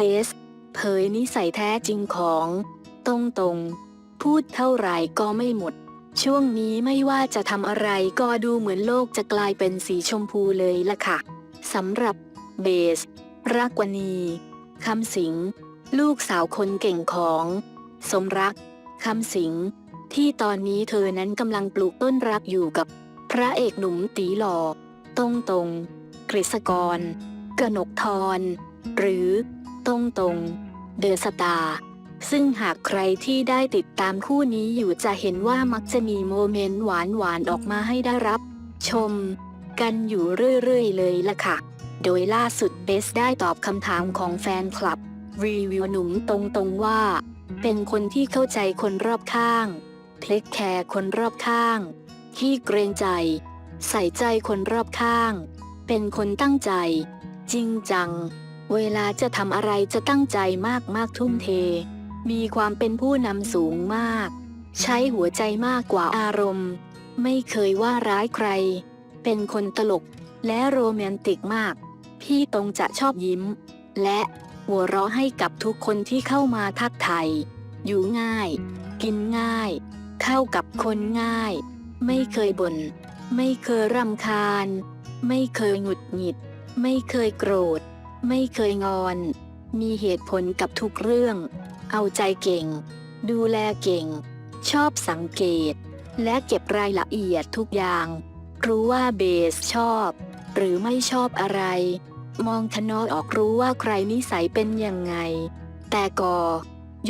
บสเผยนิสัยแท้จริงของ ตรงตรงพูดเท่าไหร่ก็ไม่หมด ช่วงนี้ไม่ว่าจะทำอะไรก็ดูเหมือนโลกจะกลายเป็นสีชมพูเลยล่ะค่ะสำหรับเบส รักวนีคำสิง ลูกสาวคนเก่งของ สมรักคำสิง ที่ตอนนี้เธอนั้นกำลังปลูกต้นรักอยู่กับ พระเอกหนุ่มตีหลอตรงตรงกฤษกร กนกทรหรือ ตรงตรงเดอะสตาร์ซึ่งหากใครที่ได้ติดตามคู่นี้อยู่จะเห็นว่ามักจะมีโมเมนต์หวานๆออกมาให้ได้รับ ชม กันอยู่เรื่อยๆ เลยล่ะค่ะ โดยล่าสุดเบสได้ตอบคำถามของแฟนคลับ รีวิวหนุ่มตรงๆว่า เป็นคนที่เข้าใจคนรอบข้างเทคแคร์คนรอบข้างที่เกรงใจ ใส่ใจคนรอบข้าง เป็นคนตั้งใจ จริงจัง เวลาจะทำอะไรจะตั้งใจมากมากๆทุ่มเท มีความเป็นผู้นำสูงมาก ใช้หัวใจมากกว่าอารมณ์ ไม่เคยว่าร้ายใคร เป็นคนตลกและโรแมนติกมาก พี่ตรงจะชอบยิ้ม และหัวเราะให้กับทุกคนที่เข้ามาทักไทย อยู่ง่าย กินง่าย เข้ากับคนง่าย ไม่เคยบน่น ไม่เคยรำคาญ ไม่เคยหงุดหงิด ไม่เคยโกรธ ไม่เคยงอน มีเหตุผลกับทุกเรื่อง เอาใจเก่ง ดูแลเก่ง ชอบสังเกต และเก็บรายละเอียดทุกอย่าง รู้ว่าเบสชอบ หรือไม่ชอบอะไร มองทนอยออกรู้ว่าใครนิสัยเป็นยังไง แต่ก็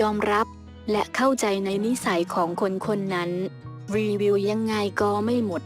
ยอมรับและเข้าใจในนิสัยของคนคนนั้น รีวิวยังไงก็ไม่หมด